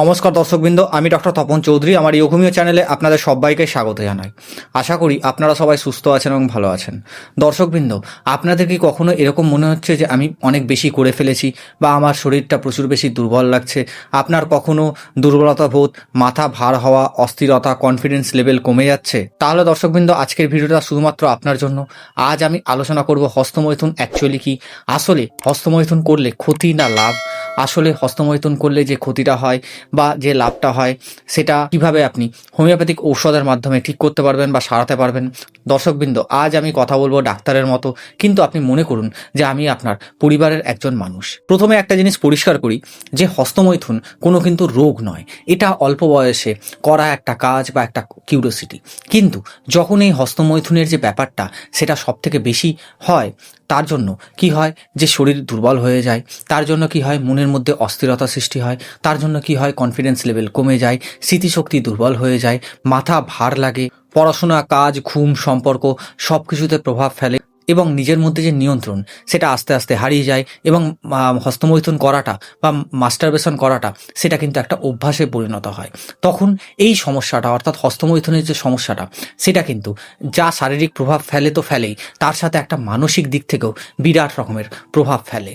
নমস্কার দর্শকবৃন্দ, আমি ডক্টর তপন চৌধুরী। আমার ইয়োগমীয় চ্যানেলে আপনাদের সবাইকে স্বাগত জানাই। আশা করি আপনারা সবাই সুস্থ আছেন এবং ভালো আছেন। দর্শকবৃন্দ, আপনাদের কি কখনো এরকম মনে হচ্ছে যে আমি অনেক বেশি করে ফেলেছি বা আমার শরীরটা প্রচুর বেশি দুর্বল লাগছে? আপনার কখনো দুর্বলতা বোধ, মাথা ভার হওয়া, অস্থিরতা কনফিডেন্স লেভেল কমে যাচ্ছে? তাহলে দর্শকবৃন্দ, আজকের ভিডিওটা শুধুমাত্র আপনার জন্য। আজ আমি আলোচনা করব হস্তমৈথুন অ্যাকচুয়ালি কি? আসলে হস্তমৈথুন করলে ক্ষতি না লাভ? আসলে হস্তমৈথুন করলে যে ক্ষতিটা হয় বা যে লাভটা হয়, সেটা কীভাবে আপনি হোমিওপ্যাথিক ঔষধের মাধ্যমে ঠিক করতে পারবেন বা সারাতে পারবেন দর্শকবৃন্দ, আজ আমি কথা বলব ডাক্তারের মতো, কিন্তু আপনি মনে করুন যে আমি আপনার পরিবারের একজন মানুষ। প্রথমে একটা জিনিস পরিষ্কার করি, যে হস্তমৈথুন কোনো কিন্তু রোগ নয়। এটা অল্প বয়সে করা একটা কাজ বা একটা কিউরিওসিটি কিন্তু যখন এই হস্তমৈথুনের যে ব্যাপারটা সেটা সব থেকে বেশি হয়, তার জন্য কি হয় যে শরীর দুর্বল হয়ে যায়, তার জন্য কি হয় মনের মধ্যে অস্থিরতা সৃষ্টি হয়, তার জন্য কি হয় কনফিডেন্স লেভেল কমে যায়, স্মৃতিশক্তি দুর্বল হয়ে যায়, মাথা ভার লাগে পড়াশোনা, কাজ, ঘুম, সম্পর্ক সব কিছুতে প্রভাব ফেলে এবং নিজের মধ্যে যে নিয়ন্ত্রণ, সেটা আস্তে আস্তে হারিয়ে যায় এবং হস্তমৈথুন করাটা বা মাস্টারবেশন করাটা সেটা কিন্তু একটা অভ্যাসে পরিণত হয়। তখন এই সমস্যাটা, অর্থাৎ হস্তমৈথুনের যে সমস্যাটা, সেটা কিন্তু যা শারীরিক প্রভাব ফেলে তো ফেলেই, তার সাথে একটা মানসিক দিক থেকেও বিরাট রকমের প্রভাব ফেলে।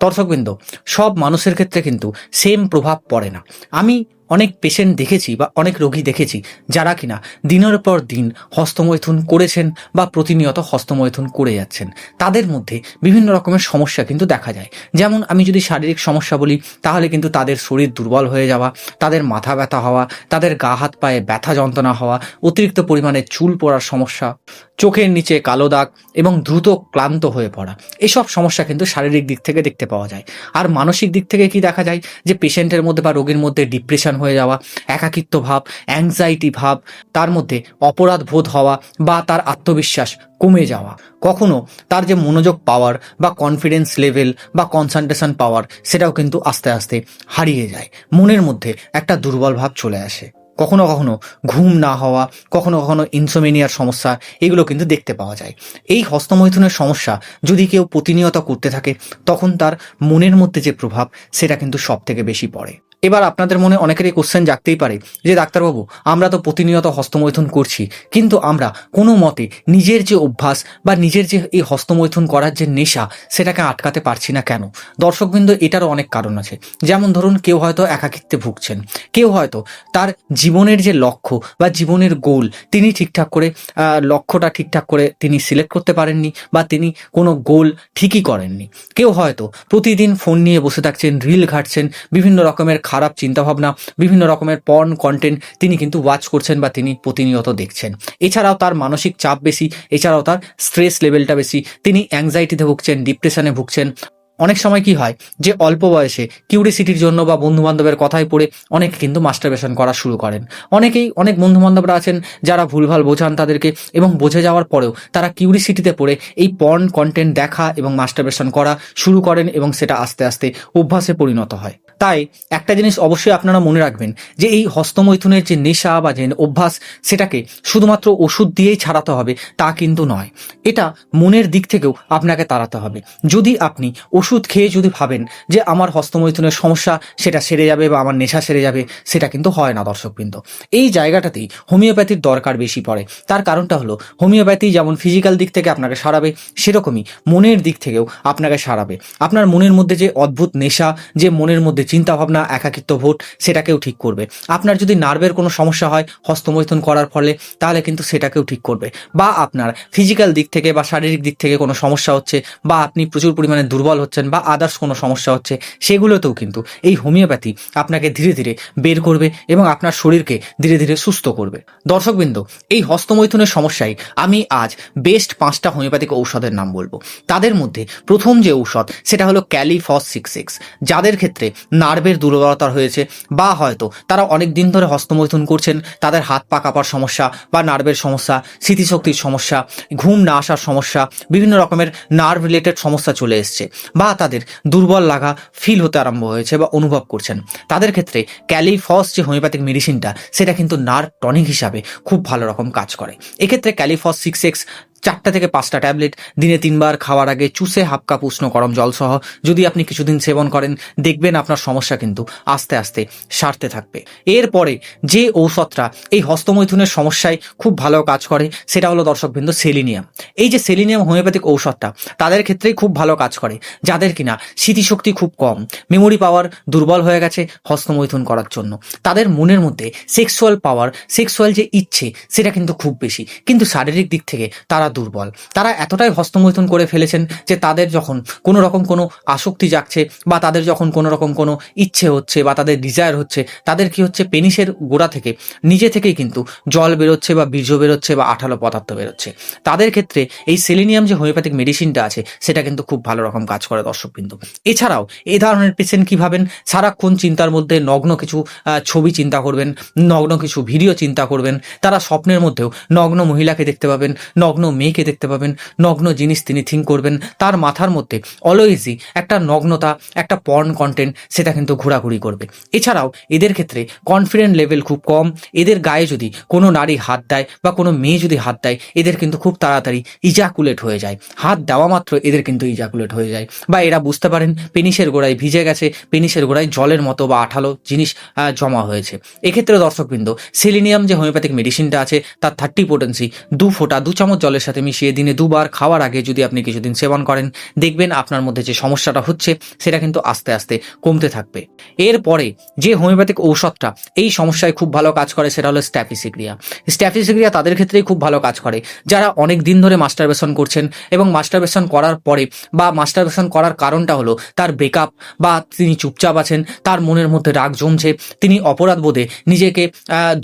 দর্শকবৃন্দ, সব মানুষের ক্ষেত্রে কিন্তু সেম প্রভাব পড়ে না। আমি অনেক পেশেন্ট দেখেছি বা অনেক রোগী দেখেছি যারা কিনা দিনের পর দিন হস্তমৈথুন করেছেন বা প্রতিনিয়ত হস্তমৈথুন করে যাচ্ছেন। তাদের মধ্যে বিভিন্ন রকমের সমস্যা কিন্তু দেখা যায়। যেমন আমি যদি শারীরিক সমস্যা বলি, তাহলে কিন্তু তাদের শরীর দুর্বল হয়ে যাওয়া, তাদের মাথা ব্যথা হওয়া, তাদের গা হাত পায়ে ব্যথা যন্ত্রণা হওয়া, অতিরিক্ত পরিমাণে চুল পড়ার সমস্যা, চোখের নিচে কালো দাগ এবং দ্রুত ক্লান্ত হয়ে পড়া, এসব সমস্যা কিন্তু শারীরিক দিক থেকে দেখতে পাওয়া যায়। আর মানসিক দিক থেকে কি দেখা যায়? যে পেশেন্টের মধ্যে বা রোগীর মধ্যে ডিপ্রেশন হয়ে যাওয়া, একাকিত্ব ভাব অ্যাংজাইটি ভাব, তার মধ্যে অপরাধ বোধ হওয়া বা তার আত্মবিশ্বাস কমে যাওয়া। কখনো তার যে মনোযোগ পাওয়ার বা কনফিডেন্স লেভেল বা কনসেন্ট্রেশন পাওয়ার, সেটাও কিন্তু আস্তে আস্তে হারিয়ে যায়। মনের মধ্যে একটা দুর্বল ভাব চলে আসে। কখনো কখনো ঘুম না হওয়া, কখনো কখনো ইনসোমেনিয়ার সমস্যা, এগুলো কিন্তু দেখতে পাওয়া যায়। এই হস্তমৈথুনের সমস্যা যদি কেউ প্রতিনিয়ত করতে থাকে, তখন তার মনের মধ্যে যে প্রভাব, সেটা কিন্তু সব থেকে বেশি পড়ে। এবার আপনাদের মনে অনেকেরই কোশ্চেন জাগতেই পারে, যে ডাক্তারবাবু, আমরা তো প্রতিনিয়ত হস্তমৈথুন করছি, কিন্তু আমরা কোনো মতে নিজের যে অভ্যাস বা নিজের যে এই হস্তমৈথুন করার যে নেশা, সেটাকে আটকাতে পারছি না কেন? দর্শকবৃন্দ, এটারও অনেক কারণ আছে। যেমন ধরুন, কেউ হয়তো একাকিত্বে ভুগছেন, কেউ হয়তো তার জীবনের যে লক্ষ্য বা জীবনের গোল তিনি ঠিকঠাক করে লক্ষ্যটা ঠিকঠাক করে তিনি সিলেক্ট করতে পারেননি বা তিনি কোনো গোল ঠিকই করেননি। কেউ হয়তো প্রতিদিন ফোন নিয়ে বসে থাকছেন রিল ঘাটছেন, বিভিন্ন রকমের খারাপ চিন্তাভাবনা, বিভিন্ন রকমের পর্ন কন্টেন্ট তিনি কিন্তু ওয়াচ করছেন বা তিনি প্রতিনিয়ত দেখছেন। এছাড়াও তার মানসিক চাপ বেশি, এছাড়াও তার স্ট্রেস লেভেলটা বেশি। তিনি অ্যাংজাইটিতে ভুগছেন ডিপ্রেশনে ভুগছেন। অনেক সময় কি হয় যে অল্প বয়সে কিউরিসিটির জন্য বা বন্ধু বান্ধবের কথায় পড়ে অনেক কিন্তু মাস্টারবেশন করা শুরু করেন। অনেকেই অনেক বন্ধু বান্ধবরা আছেন যারা ভুলভাল বোঝান তাদেরকে এবং বোঝে যাওয়ার পরেও তারা কিউরিসিটিতে পড়ে এই পর্ন কন্টেন্ট দেখা এবং মাস্টারবেশন করা শুরু করেন এবং সেটা আস্তে আস্তে অভ্যাসে পরিণত হয়। তাই একটা জিনিস অবশ্যই আপনারা মনে রাখবেন যে এই হস্তমৈথুনের যে নেশা বা যে অভ্যাস সেটাকে শুধুমাত্র ওষুধ দিয়েই ছাড়াতে হবে তা কিন্তু নয়। এটা মনের দিক থেকেও আপনাকে তাড়াতে হবে। যদি আপনি ওষুধ খেয়ে যদি ভাবেন যে আমার হস্তমৈথুনের সমস্যা, সেটা সেরে যাবে বা আমার নেশা সেরে যাবে, সেটা কিন্তু হয় না দর্শকবৃন্দ। এই জায়গাটাতেই হোমিওপ্যাথির দরকার বেশি পড়ে। তার কারণটা হলো, হোমিওপ্যাথি যেমন ফিজিক্যাল দিক থেকে আপনাকে সারাবে, সেরকমই মনের দিক থেকেও আপনাকে সারাবে। আপনার মনের মধ্যে যে অদ্ভুত নেশা, যে মনের মধ্যে চিন্তাভাবনা, একাকিত্ব ভোট সেটাকেও ঠিক করবে। আপনার যদি নার্ভের কোনো সমস্যা হয় হস্তমৈথুন করার ফলে, তাহলে কিন্তু সেটাকেও ঠিক করবে। বা আপনার ফিজিক্যাল দিক থেকে বা শারীরিক দিক থেকে কোনো সমস্যা হচ্ছে, বা আপনি প্রচুর পরিমাণে দুর্বল হচ্ছেন বা আদার্স কোনো সমস্যা হচ্ছে, সেগুলোতেও কিন্তু এই হোমিওপ্যাথি আপনাকে ধীরে ধীরে বের করবে এবং আপনার শরীরকে ধীরে ধীরে সুস্থ করবে। দর্শকবৃন্দ, এই হস্তমৈথুনের সমস্যায় আমি আজ বেস্ট পাঁচটা হোমিওপ্যাথিক ঔষধের নাম বলব। তাদের মধ্যে প্রথম যে ঔষধ, সেটা হলো ক্যালিফস সিক্স। সিক্স যাদের ক্ষেত্রে নার্ভের দুর্বলতা হয়েছে বা হয়তো তারা অনেক দিন ধরে হস্তমৈথুন করছেন, তাদের হাত পা কাঁপার সমস্যা বা নার্ভের সমস্যা, স্মৃতিশক্তির সমস্যা, ঘুম না আসার সমস্যা, বিভিন্ন রকমের নার্ভ রিলেটেড সমস্যা চলে এসছে বা তাদের দুর্বল লাগা ফিল হতে আরম্ভ হয়েছে বা অনুভব করছেন। তাদের ক্ষেত্রে ক্যালিফস যে হোমিওপ্যাথিক মেডিসিনটা সেটা কিন্তু নার্ভ টনিক হিসাবে খুব ভালো রকম কাজ করে। এক্ষেত্রে ক্যালিফস সিক্স এক্স চারটা থেকে পাঁচটা ট্যাবলেট, দিনে তিনবার খাওয়ার আগে চুষে হাফ কাপ উষ্ণ গরম জল সহ যদি আপনি কিছুদিন সেবন করেন, দেখবেন আপনার সমস্যা কিন্তু আস্তে আস্তে সারতে থাকবে। এরপরে যে ঔষধটা এই হস্তমৈথুনের সমস্যায় খুব ভালো কাজ করে, সেটা হলো দর্শকবৃন্দ সেলিনিয়াম। এই যে সেলিনিয়াম হোমিওপ্যাথিক ঔষধটা, তাদের ক্ষেত্রেই খুব ভালো কাজ করে। যাদের কিনা স্মৃতিশক্তি খুব কম, মেমোরি পাওয়ার দুর্বল হয়ে গেছে হস্তমৈথুন করার জন্য। তাদের মনের মধ্যে সেক্সুয়াল পাওয়ার সেক্সুয়াল যে ইচ্ছে, সেটা কিন্তু খুব বেশি। কিন্তু শারীরিক দিক থেকে তারা দুর্বল। তারা এতটাই হস্তমৈথুন করে ফেলেছেন যে তাদের যখন কোনো রকম কোনো আসক্তি জাগছে বা তাদের যখন কোনো রকম কোনো ইচ্ছে হচ্ছে বা তাদের ডিজায়ার হচ্ছে, তাদের কি হচ্ছে? পেনিসের গোড়া থেকে, নিজে থেকেই কিন্তু জল বেরোচ্ছে বা বীর্য বেরোচ্ছে বা আঠালো পদার্থ বেরোচ্ছে। তাদের ক্ষেত্রে এই সেলিনিয়াম যে হোমিওপ্যাথিক মেডিসিনটা আছে, সেটা কিন্তু খুব ভালো রকম কাজ করে দর্শক কিন্তু এছাড়াও এই ধরনের পেশেন্ট কী ভাবেন? সারাক্ষণ চিন্তার মধ্যে নগ্ন কিছু ছবি চিন্তা করবেন, নগ্ন কিছু ভিডিও চিন্তা করবেন, তারা স্বপ্নের মধ্যেও নগ্ন মহিলাকে দেখতে পাবেন, নগ্ন মেয়েকে দেখতে পাবেন, নগ্ন জিনিস তিনি থিঙ্ক করবেন। তার মাথার মধ্যে অলওয়েজই একটা নগ্নতা, একটা পর্ন কন্টেন্ট সেটা কিন্তু ঘোরাঘুরি করবে। এছাড়াও এদের ক্ষেত্রে কনফিডেন্ট লেভেল খুব কম। এদের গায়ে যদি কোনো নারী হাত দেয় বা কোনো মেয়ে যদি হাত দেয়, এদের কিন্তু খুব তাড়াতাড়ি ইজাকুলেট হয়ে যায়। হাত দেওয়া মাত্র এদের কিন্তু ইজাকুলেট হয়ে যায়। বা এরা বুঝতে পারেন পেনিসের গোড়ায় ভিজে গেছে পেনিসের গোড়ায় জলের মতো বা আঠালো জিনিস জমা হয়েছে। এক্ষেত্রে দর্শকবৃন্দ সেলিনিয়াম যে হোমিওপ্যাথিক মেডিসিনটা আছে, তার থার্টি পোটেন্সি দু ফোঁটা, দু চামচ জলের সাথে মিশিয়ে দিনে দুবার খাওয়ার আগে যদি আপনি কিছুদিন সেবন করেন, দেখবেন আপনার মধ্যে যে সমস্যাটা হচ্ছে, সেটা কিন্তু আস্তে আস্তে কমতে থাকবে। এরপরে যে হোমিওপ্যাথিক ঔষধটা, এই সমস্যায় খুব ভালো কাজ করে সেটা হলো স্ট্যাফিসিক্রিয়া। স্ট্যাফিসিক্রিয়া তাদের ক্ষেত্রেই খুব ভালো কাজ করে। যারা অনেক দিন ধরে মাস্টারবেশন করছেন এবং মাস্টারবেশন করার পরে বা মাস্টারবেশন করার কারণটা হলো তার ব্রেকআপ বা তিনি চুপচাপ আছেন, তার মনের মধ্যে রাগ জমছে, তিনি অপরাধ বোধে নিজেকে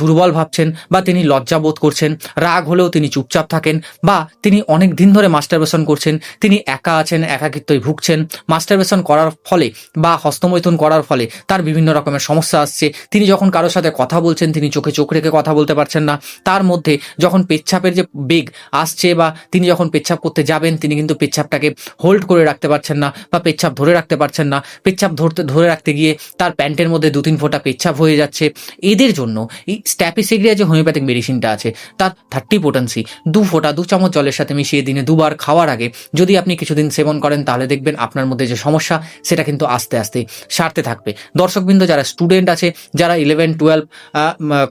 দুর্বল ভাবছেন বা তিনি লজ্জা বোধ করছেন, রাগ হলেও তিনি চুপচাপ থাকেন বা তিনি অনেক দিন ধরে মাস্টারবেশন করছেন। তিনি একা আছেন একাকিত্বই ভুগছেন। মাস্টারবেশন করার ফলে বা হস্তমৈথুন করার ফলে তার বিভিন্ন রকমের সমস্যা আসছে। তিনি যখন কারোর সাথে কথা বলছেন, তিনি চোখে চোখ রেখে কথা বলতে পারছেন না। তার মধ্যে যখন পেচ্ছাপের যে বেগ আসছে বা তিনি যখন পেচ্ছাপ করতে যাবেন, তিনি কিন্তু পেচ্ছাপটাকে হোল্ড করে রাখতে পারছেন না বা পেচ্ছাপ ধরে রাখতে পারছেন না। পেচ্ছাপ ধরতে, ধরে রাখতে গিয়ে তার প্যান্টের মধ্যে দু তিন ফোঁটা পেচ্ছাপ হয়ে যাচ্ছে। এদের জন্য এই স্ট্যাপিসিগ্রিয়া যে হোমিওপ্যাথিক মেডিসিনটা আছে, তার থার্টি পোটেন্সি দু ফোঁটা, দু চামচ জলের সাথে মিশিয়ে দিনে দুবার খাওয়ার আগে যদি আপনি কিছুদিন সেবন করেন, তাহলে দেখবেন আপনার মধ্যে যে সমস্যা, সেটা কিন্তু আস্তে আস্তে সারতে থাকবে। দর্শকবৃন্দ, যারা স্টুডেন্ট আছে, যারা ইলেভেন টুয়েলভ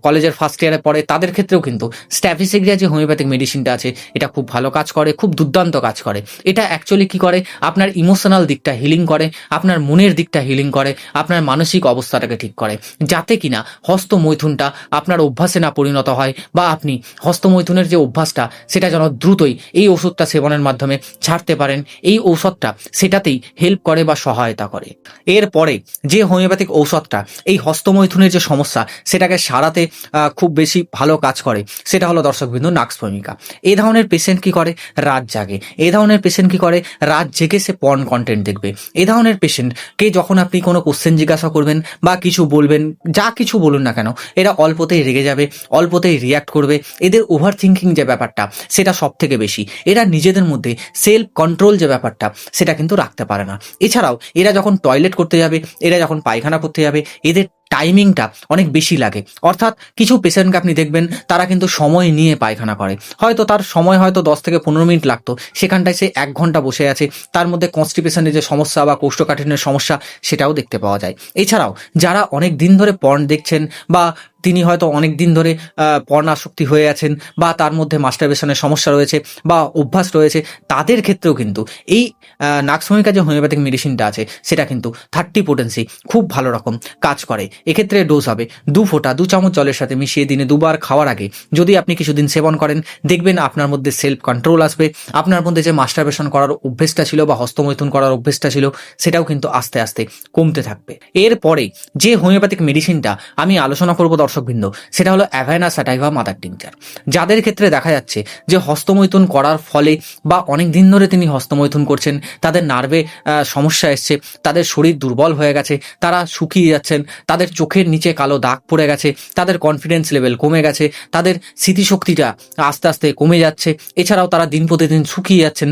কলেজের ফার্স্ট ইয়ারে পড়ে, তাদের ক্ষেত্রেও কিন্তু স্ট্যাফিসিগ্রিয়া যে হোমিওপ্যাথিক মেডিসিনটা আছে, এটা খুব ভালো কাজ করে, খুব দুর্দান্ত কাজ করে। এটা অ্যাকচুয়ালি কি করে? আপনার ইমোশনাল দিকটা হিলিং করে, আপনার মনের দিকটা হিলিং করে, আপনার মানসিক অবস্থাটাকে ঠিক করে। যাতে কিনা হস্তমৈথুনটা আপনার অভ্যাসে না পরিণত হয়, বা আপনি হস্তমৈথুনের যে অভ্যাসটা, সেটা যেন দ্রুতই এই ওষুধটা সেবনের মাধ্যমে ছাড়তে পারেন। এই ঔষধটা সেটাতেই হেল্প করে বা সহায়তা করে। এরপরে যে হোমিওপ্যাথিক ঔষধটা, এই হস্তমৈথুনের যে সমস্যা, সেটাকে সারাতে খুব বেশি ভালো কাজ করে, সেটা হলো দর্শকবিন্দু নাক্স ভূমিকা এই ধরনের পেশেন্ট কি করে? রাত জাগে। এই ধরনের পেশেন্ট কি করে? রাত জেগে সে পর্ন কন্টেন্ট দেখবে। এই ধরনের পেশেন্টকে যখন আপনি কোনো কোশ্চেন জিজ্ঞাসা করবেন বা কিছু বলবেন, যা কিছু বলুন না কেন, এরা অল্পতেই রেগে যাবে, অল্পতেই রিয়াক্ট করবে। এদের ওভার থিঙ্কিং যে ব্যাপারটা, সেটা সব থেকে বেশি। এরা নিজেদের মধ্যে সেলফ কন্ট্রোল যে ব্যাপারটা, সেটা কিন্তু রাখতে পারে না। এছাড়াও, এরা যখন টয়লেট করতে যাবে, এরা যখন পায়খানা করতে যাবে, এদের টাইমিংটা অনেক বেশি লাগে। অর্থাৎ কিছু পেশেন্টকে আপনি দেখবেন, তারা কিন্তু সময় নিয়ে পায়খানা করে। হয়তো তার সময় হয়তো দশ থেকে পনেরো মিনিট লাগতো। সেখানটায় সে এক ঘণ্টা বসে আছে। তার মধ্যে কনস্টিপেশনের যে সমস্যা বা কোষ্ঠকাঠিন্যের সমস্যা, সেটাও দেখতে পাওয়া যায়। এছাড়াও, যারা অনেক দিন ধরে পর্ন দেখছেন বা তিনি হয়তো অনেক দিন ধরে পর্ন আসক্তি হয়ে আছেন বা তার মধ্যে মাস্টারবেশনের সমস্যা রয়েছে বা অভ্যাস রয়েছে, তাদের ক্ষেত্রেও কিন্তু এই নাক্সমিকা যে হোমিওপ্যাথিক মেডিসিনটা আছে, সেটা কিন্তু থার্টি পোটেন্সি খুব ভালো রকম কাজ করে। এক্ষেত্রে ডোজ হবে। দু ফোঁটা, দু চামচ জলের সাথে মিশিয়ে দিনে দুবার খাওয়ার আগে যদি আপনি কিছুদিন সেবন করেন, দেখবেন আপনার মধ্যে সেলফ কন্ট্রোল আসবে। আপনার মধ্যে যে মাস্টারবেশন করার অভ্যেসটা ছিল বা হস্তমৈথুন করার অভ্যেসটা ছিল, সেটাও কিন্তু আস্তে আস্তে কমতে থাকবে। এরপরে যে হোমিওপ্যাথিক মেডিসিনটা আমি আলোচনা করব দর্শকবৃন্দ, সেটা হলো অ্যাভাইনা স্যাটাইভা মাদার টিংচার যাদের ক্ষেত্রে দেখা যাচ্ছে যে হস্তমৈথুন করার ফলে বা অনেক দিন ধরে তিনি হস্তমৈথুন করছেন, তাদের নার্ভে সমস্যা এসছে, তাদের শরীর দুর্বল হয়ে গেছে, তারা শুকিয়ে যাচ্ছেন, তাদের তাদের চোখের নিচে কালো দাগ পড়ে গেছে, তাদের কনফিডেন্স লেভেল কমে গেছে, তাদের স্মৃতিশক্তিটা আস্তে আস্তে কমে যাচ্ছে। এছাড়াও তারা দিন প্রতিদিন শুকিয়ে যাচ্ছেন,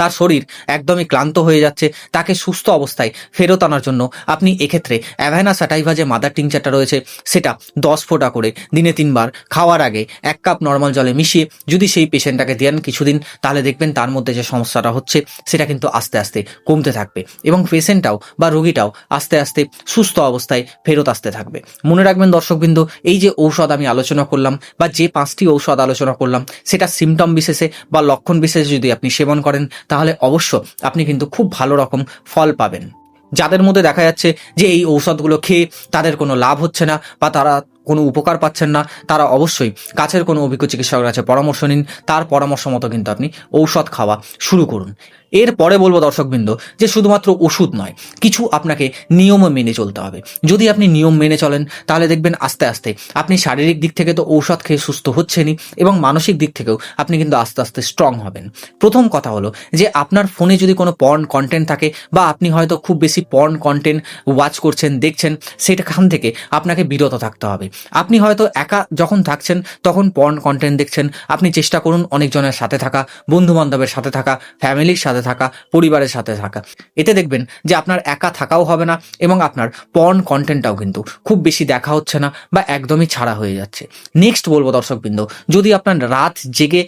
তার শরীর একদমই ক্লান্ত হয়ে যাচ্ছে, তাকে সুস্থ অবস্থায় ফেরত আনার জন্য আপনি এক্ষেত্রে অ্যাভাইনা স্যাটাইভা যে মাদার টিংচারটা রয়েছে, সেটা দশ ফোঁটা করে দিনে তিনবার খাওয়ার আগে এক কাপ নর্মাল জলে মিশিয়ে যদি সেই পেশেন্টটাকে দেন কিছুদিন, তাহলে দেখবেন তার মধ্যে যে সমস্যাটা হচ্ছে, সেটা কিন্তু আস্তে আস্তে কমতে থাকবে এবং পেশেন্টটাও বা রোগীটাও আস্তে আস্তে সুস্থ অবস্থায় ফেরত আসতে থাকবে। মনে রাখবেন দর্শকবৃন্দ, এই যে ঔষধ আমি আলোচনা করলাম বা যে পাঁচটি ঔষধ আলোচনা করলাম, সেটা সিমটম বিশেষে বা লক্ষণ বিশেষে যদি আপনি সেবন করেন, তাহলে অবশ্য আপনি কিন্তু খুব ভালো রকম ফল পাবেন। যাদের মধ্যে দেখা যাচ্ছে যে এই ঔষধগুলো খেয়ে তাদের কোনো লাভ হচ্ছে না বা তারা কোনো উপকার পাচ্ছেন না, তারা অবশ্যই কাছের কোনো অভিজ্ঞ চিকিৎসকের কাছে পরামর্শ নিন। তার পরামর্শ মতো কিন্তু আপনি ঔষধ খাওয়া শুরু করুন। এরপরে বলব দর্শকবৃন্দ যে শুধুমাত্র ওষুধ নয়, কিছু আপনাকে নিয়ম মেনে চলতে হবে। যদি আপনি নিয়ম মেনে চলেন, তাহলে দেখবেন আস্তে আস্তে আপনি শারীরিক দিক থেকে তো ঔষধ খেয়ে সুস্থ হচ্ছেনই এবং মানসিক দিক থেকেও আপনি কিন্তু আস্তে আস্তে স্ট্রং হবেন। প্রথম কথা হলো যে আপনার ফোনে যদি কোনো পর্ন কন্টেন্ট থাকে বা আপনি হয়তো খুব বেশি পর্ন কন্টেন্ট ওয়াচ করছেন, দেখছেন সেটাখান থেকে আপনাকে বিরত থাকতে হবে। আপনি হয়তো একা যখন থাকছেন, তখন পর্ন কন্টেন্ট দেখছেন, আপনি চেষ্টা করুন অনেকজনের সাথে থাকা বন্ধু বান্ধবের সাথে থাকা ফ্যামিলির সাথে থাকা, পরিবারের সাথে থাকা। এতে দেখবেন যে আপনার একা থাকাও হবে না এবং আপনার পর্ন কন্টেন্টটাও কিন্তু খুব বেশি দেখা হচ্ছে না বা একদমই ছাড়া হয়ে যাচ্ছে। নেক্সট বলব দর্শকবৃন্দ, যদি আপনার রাত জেগে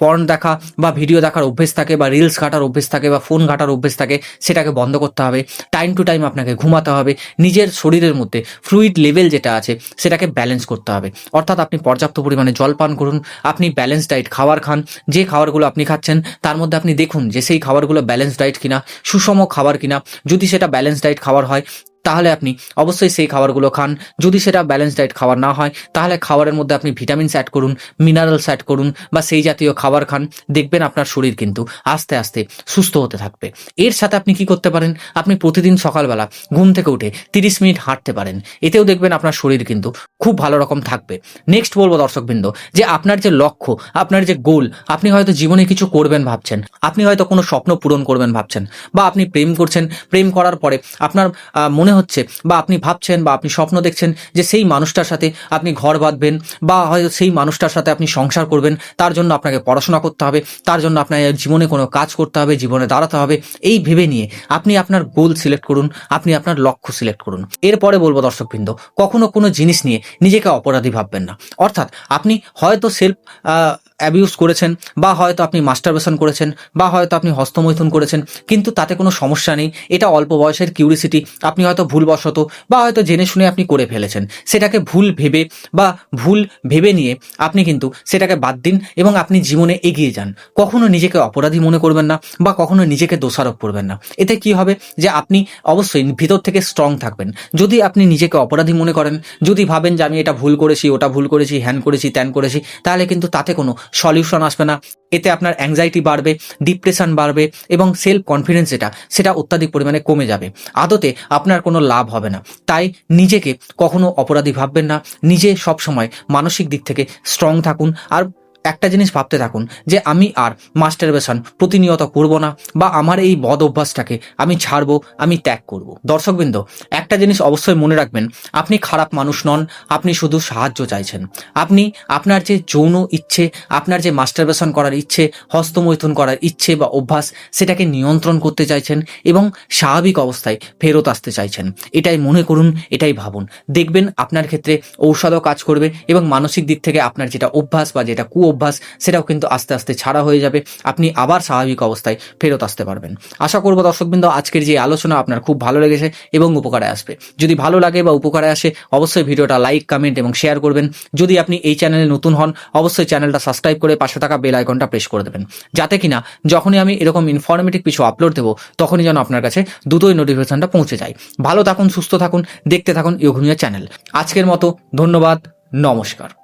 পর্ন দেখা বা ভিডিও দেখার অভ্যেস থাকে বা রিলস ঘাটার অভ্যেস থাকে বা ফোন ঘাটার অভ্যেস থাকে, সেটাকে বন্ধ করতে হবে। টাইম টু টাইম আপনাকে ঘুমাতে হবে। নিজের শরীরের মধ্যে ফ্লুইড লেভেল যেটা আছে, সেটাকে ব্যালেন্স করতে হবে। অর্থাৎ আপনি পর্যাপ্ত পরিমাণে জল পান করুন, আপনি ব্যালেন্স ডায়েট খাবার খান, যে খাবারগুলো আপনি খাচ্ছেন, তার মধ্যে আপনি দেখুন যে সেই খাবারগুলো ব্যালেন্স ডায়েট কিনা, সুষম খাবার কিনা, যদি সেটা ব্যালেন্স ডায়েট খাবার হয় তাহলে আপনি অবশ্যই সেই খাবারগুলো খান। যদি সেটা ব্যালেন্স ডায়েট খাবার না হয়, তাহলে খাবারের মধ্যে আপনি ভিটামিনস অ্যাড করুন মিনারেলস অ্যাড করুন বা সেই জাতীয় খাবার খান। দেখবেন আপনার শরীর কিন্তু আস্তে আস্তে সুস্থ হতে থাকবে। এর সাথে আপনি কি করতে পারেন? আপনি প্রতিদিন সকালবেলা ঘুম থেকে উঠে তিরিশ মিনিট হাঁটতে পারেন। এতেও দেখবেন আপনার শরীর কিন্তু খুব ভালো রকম থাকবে। নেক্সট বলব দর্শকবৃন্দ, যে আপনার যে লক্ষ্য, আপনার যে গোল আপনি হয়তো জীবনে কিছু করবেন ভাবছেন। আপনি হয়তো কোনো স্বপ্ন পূরণ করবেন ভাবছেন বা আপনি প্রেম করছেন। প্রেম করার পরে আপনার মনে হচ্ছে, বা আপনি ভাবছেন, বা আপনি স্বপ্ন দেখছেন যে সেই মানুষটার সাথে আপনি ঘর বাঁধবেন, বা হয়তো সেই মানুষটার সাথে আপনি সংসার করবেন, তার জন্য আপনাকে পড়াশোনা করতে হবে, তার জন্য আপনাকে জীবনে কোনো কাজ করতে হবে, জীবনে দাঁড়াতে হবে, এই ভেবে নিয়ে আপনি আপনার গোল সিলেক্ট করুন, আপনি আপনার লক্ষ্য সিলেক্ট করুন। এরপরে বলব দর্শকবৃন্দ, কখনো কোনো জিনিস নিয়ে নিজেকে অপরাধী ভাববেন না। অর্থাৎ আপনি হয়তো সেলফ অ্যাবিউজ করেছেন, বা হয়তো আপনি মাস্টারবেশন করেছেন, বা হয়তো আপনি হস্তমৈথুন করেছেন, কিন্তু তাতে কোনো সমস্যা নেই, এটা অল্প বয়সের কিউরিসিটি আপনি হয়তো ভুলবশত, বা হয়তো জেনে শুনে আপনি করে ফেলেছেন। সেটাকে ভুল ভেবে, বা ভুল ভেবে নিয়ে আপনি কিন্তু সেটাকে বাদ দিন এবং আপনি জীবনে এগিয়ে যান। কখনো নিজেকে অপরাধী মনে করবেন না, বা কখনো নিজেকে দোষারোপ করবেন না। এতে কি হবে? যে আপনি অবশ্যই ভিতর থেকে স্ট্রং থাকবেন। যদি আপনি নিজেকে অপরাধী মনে করেন, যদি ভাবেন যে আমি এটা ভুল করেছি, ওটা ভুল করেছি, হ্যান করেছি, ত্যান করেছি, তাহলে কিন্তু তাতে কোনো সলিউশন আসবে না। এতে আপনার অ্যাংজাইটি বাড়বে ডিপ্রেশন বাড়বে এবং সেলফ কনফিডেন্স যেটা, সেটা অত্যাধিক পরিমাণে কমে যাবে। আদতে আপনার কোনো লাভ হবে না। তাই নিজেকে কখনো অপরাধী ভাববেন না। নিজে সবসময় মানসিক দিক থেকে স্ট্রং থাকুন। আর একটা জিনিস ভাবতে থাকুন, যে আমি আর মাস্টারবেশন প্রতিনিয়ত করব না বা আমার এই বদ অভ্যাসটাকে আমি ছাড়বো, আমি ত্যাগ করব। দর্শকবৃন্দ, একটা জিনিস অবশ্যই মনে রাখবেন, আপনি খারাপ মানুষ নন, আপনি শুধু সাহায্য চাইছেন। আপনি আপনার যে যৌন ইচ্ছে, আপনার যে মাস্টারবেশন করার ইচ্ছে, হস্তমৈথুন করার ইচ্ছে বা অভ্যাস, সেটাকে নিয়ন্ত্রণ করতে চাইছেন এবং স্বাভাবিক অবস্থায় ফেরত আসতে চাইছেন। এটাই মনে করুন, এটাই ভাবুন। দেখবেন আপনার ক্ষেত্রে ঔষধও কাজ করবে এবং মানসিক দিক থেকে আপনার যেটা অভ্যাস বা যেটা কু অভ্যাস, সেটাও কিন্তু আস্তে আস্তে ছাড়া হয়ে যাবে। আপনি আবার স্বাভাবিক অবস্থায় ফেরত আসতে পারবেন। আশা করব দর্শকবৃন্দ, আজকের যে আলোচনা আপনার খুব ভালো লেগেছে এবং উপকারে আসবে। যদি ভালো লাগে বা উপকারে আসে, অবশ্যই ভিডিওটা লাইক, কমেন্ট এবং শেয়ার করবেন। যদি আপনি এই চ্যানেলে নতুন হন, অবশ্যই চ্যানেলটা সাবস্ক্রাইব করে পাশে থাকা বেল আইকনটা প্রেস করে দেবেন। যাতে কিনা যখনই আমি এরকম ইনফরমেটিভ কিছু আপলোড দেবো, তখনই যেন আপনার কাছে দ্রুতই নোটিফিকেশনটা পৌঁছে যায়। ভালো থাকুন, সুস্থ থাকুন, দেখতে থাকুন ইয়োগুনিয়া চ্যানেল। আজকের মতো ধন্যবাদ, নমস্কার।